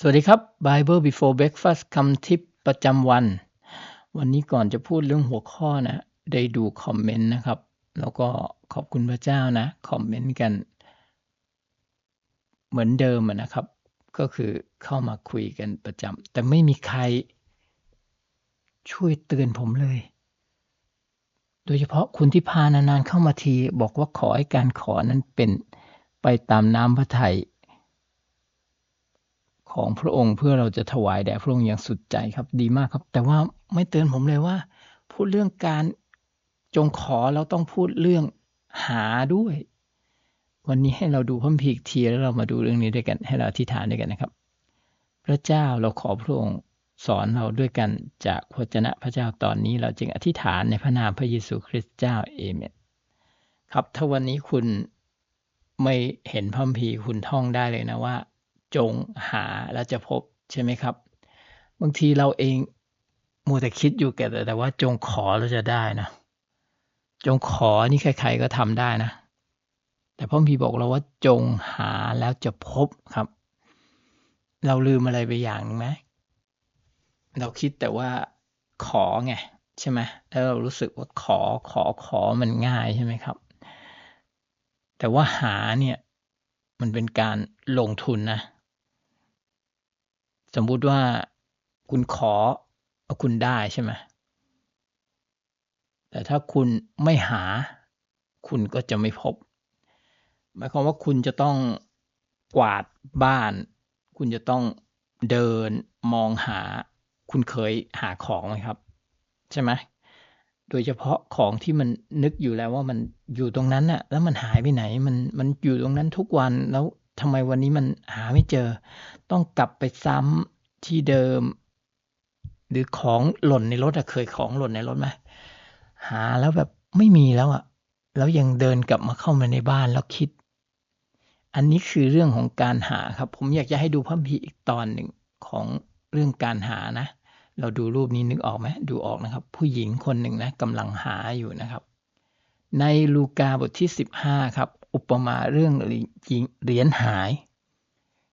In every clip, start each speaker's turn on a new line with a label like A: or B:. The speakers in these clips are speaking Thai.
A: สวัสดีครับ Bible Before Breakfast คำทิปประจำวัน วันนี้ก่อนจะพูดเรื่องหัวข้อนะ ได้ดูคอมเมนต์นะครับ แล้วก็ขอบคุณพระเจ้านะ คอมเมนต์กัน เหมือนเดิมนะครับ ก็คือเข้ามาคุยกันประจำแต่ไม่มีใคร ช่วยเตือนผมเลย โดยเฉพาะคุณที่พานานๆเข้ามาที บอกว่าขอให้การขอนั้นเป็นไปตามน้ำพระทัย ของพระองค์เพื่อเราจะถวายแด่พระองค์อย่างสุดใจครับ ดีมากครับ แต่ว่าไม่เตือนผมเลยว่า พูดเรื่องการจงขอเราต้องพูดเรื่องหาด้วย วันนี้ให้เราดูพระคัมภีอีกทีแล้วเรามาดูเรื่องนี้ด้วยกัน ให้เราอธิษฐานด้วยกันนะครับ พระเจ้าเราขอพระองค์สอนเราด้วยกันจากพระจ้าพระเจ้าตอนนี้เราจึงอธิษฐานในพระนามพระเยซูคริสต์เจ้าเอเมนครับถ้าวันนี้คุณไม่เห็นพระคัมภีคุณท่องได้เลยนะว่า จงหาแล้วจะพบใช่ไหมครับ บางทีเราเองมัวแต่คิดอยู่แก่แต่ว่าจงขอแล้วจะได้นะ จงขอนี่ใครๆก็ทำได้นะ แต่พระคัมภีร์บอกเราว่าจงหาแล้วจะพบครับ เราลืมอะไรไปอย่างนึงไหมเราคิดแต่ว่าขอไงใช่ไหมแล้วเรารู้สึกว่าขอขอขอมันง่ายใช่ไหมครับ แต่ว่าหาเนี่ยมันเป็นการลงทุนนะ สมมุติว่าคุณขอคุณได้ใช่ไหมแต่ถ้าคุณไม่หา คุณก็จะไม่พบ หมายความว่าคุณจะต้องกวาดบ้าน คุณจะต้องเดินมองหา คุณเคยหาของไหมครับ ใช่ไหมโดยเฉพาะของที่มันนึกอยู่แล้วว่ามันอยู่ตรงนั้นน่ะ แล้วมันหายไปไหน มันมันอยู่ตรงนั้นทุกวันแล้ว ทำไมวันนี้มันหาไม่เจอ ต้องกลับไปซ้ำที่เดิม หรือของหล่นในรถอะเคยของหล่นในรถไหมหาแล้วแบบไม่มีแล้วอะแล้วยังเดินกลับมาเข้ามาในบ้านแล้วคิด อันนี้คือเรื่องของการหาครับ ผมอยากจะให้ดูพระพีอีกตอนหนึ่งของเรื่องการหานะ เราดูรูปนี้นึกออกไหมดูออกนะครับ ผู้หญิงคนหนึ่งนะกำลังหาอยู่นะครับ ในลูกาบทที่ 15 ครับ อุปมาเรื่องเหรียญหาย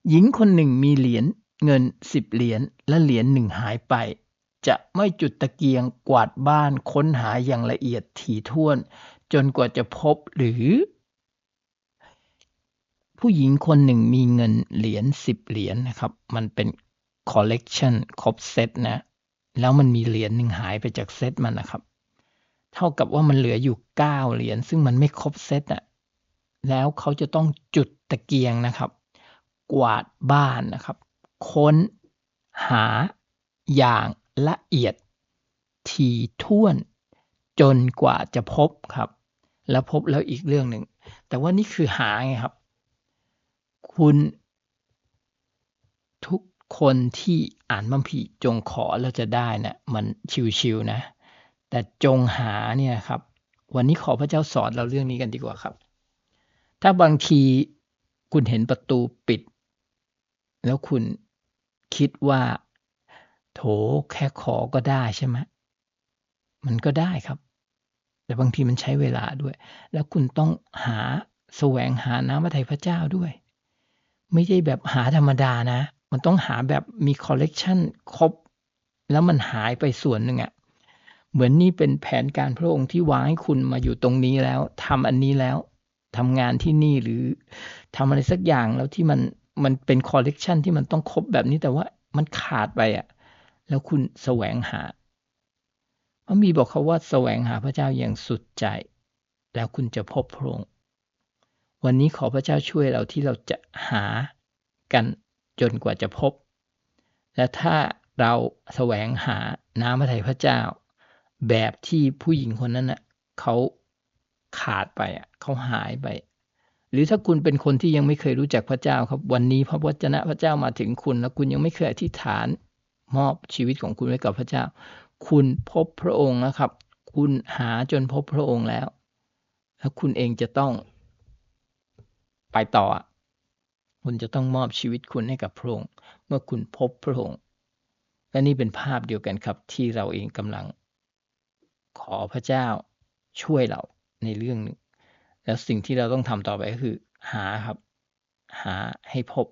A: หญิงคนหนึ่งมีเหรียญเงินสิบเหรียญและเหรียญหนึ่งหายไป จะไม่จุดตะเกียงกวาดบ้านค้นหาอย่างละเอียดถี่ถ้วน จนกว่าจะพบหรือ ผู้หญิงคนหนึ่งมีเงินเหรียญสิบเหรียญนะครับ มันเป็นคอลเลกชันครบเซตนะ แล้วมันมีเหรียญหนึ่งหายไปจากเซตมันนะครับ เท่ากับว่ามันเหลืออยู่เก้าเหรียญซึ่งมันไม่ครบเซตอะ แล้วเขาจะต้องจุดตะเกียงนะครับ กวาดบ้านนะครับ ค้นหาอย่างละเอียดทีท่วนจนกว่าจะพบครับ แล้วพบแล้วอีกเรื่องหนึ่ง แต่ว่านี่คือหาไงครับ คุณทุกคนที่อ่านบัมพีจงขอแล้วจะได้นะมันชิวๆนะ แต่จงหาเนี่ยครับ วันนี้ขอพระเจ้าสอนเราเรื่องนี้กันดีกว่าครับ ถ้าบางทีคุณเห็นประตูปิด แล้วคุณคิดว่า โถแค่ขอก็ได้ใช่ไหมมันก็ได้ครับ แต่บางทีมันใช้เวลาด้วย แล้วคุณต้องหาแสวงหาน้ำพระทัยพระเจ้าด้วย ไม่ใช่แบบหาธรรมดานะ มันต้องหาแบบมีคอลเลกชันครบ แล้วมันหายไปส่วนหนึ่งอะ่ะเหมือนนี่เป็นแผนการพระองค์ที่วางให้คุณมาอยู่ตรงนี้แล้วทำอันนี้แล้ว ทำงานที่นี่หรือทำอะไรสักอย่างแล้วที่มันมันเป็นคอลเลกชันที่มันต้องครบแบบนี้แต่ว่ามันขาดไปอะ่ะแล้วคุณแสวงหาพระมีบอกเขาว่าแสวงหาพระเจ้าอย่างสุดใจ แล้วคุณจะพบพระองค์วันนี้ขอพระเจ้าช่วยเราที่เราจะหากันจนกว่าจะพบ และถ้าเราแสวงหาน้ำพระทัยพระเจ้า แบบที่ผู้หญิงคนนั้นน่ะเขา ขาดไปอะเขาหายไป หรือถ้าคุณเป็นคนที่ยังไม่เคยรู้จักพระเจ้าครับ วันนี้พระวจนะพระเจ้ามาถึงคุณ แล้วคุณยังไม่เคยอธิษฐานมอบชีวิตของคุณไว้กับพระเจ้า คุณพบพระองค์นะครับ คุณหาจนพบพระองค์แล้ว แล้วคุณเองจะต้องไปต่อ คุณจะต้องมอบชีวิตคุณให้กับพระองค์ เมื่อคุณพบพระองค์ และนี่เป็นภาพเดียวกันครับที่เราเองกำลัง ขอพระเจ้าช่วยเรา ในเรื่องหนึ่ง แล้วสิ่งที่เราต้องทำต่อไปก็คือ หาครับ หาให้พบ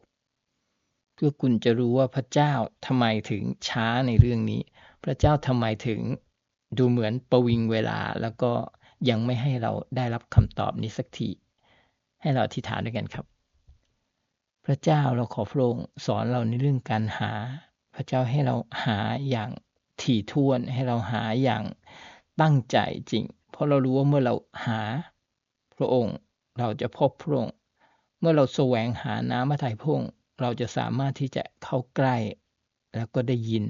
A: เพื่อคุณจะรู้ว่าพระเจ้าทำไมถึงช้าในเรื่องนี้ พระเจ้าทำไมถึงดูเหมือนประวิงเวลาแล้วก็ยังไม่ให้เราได้รับคำตอบนี้สักที ให้เราอธิษฐานด้วยกันครับ พระเจ้าเราขอพระองค์สอนเราในเรื่องการหา พระเจ้าให้เราหาอย่างถี่ถ้วนให้เราหาอย่างตั้งใจจริง ราะเรารู้ว่าเมื่อเราหาพระองค์ เราจะพบพระองค์ เมื่อเราแสวงหาน้ำพระทัยพระองค์เราจะสามารถที่จะเข้าใกล้ แล้วก็ได้ยิน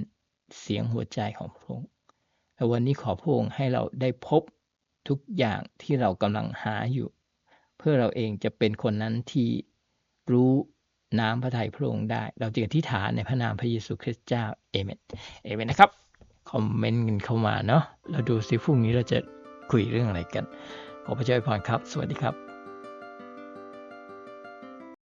A: เสียงหัวใจของพระองค์แต่วันนี้ขอพระองค์ให้เราได้พบทุกอย่างที่เรากำลังหาอยู่ เพื่อเราเองจะเป็นคนนั้นที่รู้น้ำพระทัยพระองค์ได้ เราจึงอธิษฐานในพระนามพระเยซูคริสต์เจ้าเอเมนเอเมนนะครับ คอมเมนต์กันเข้ามาเนาะเราดูสิพรุ่งนี้เราจะ คุยเรื่องอะไรกัน ขอพระเจ้าอวยพรครับ สวัสดีครับ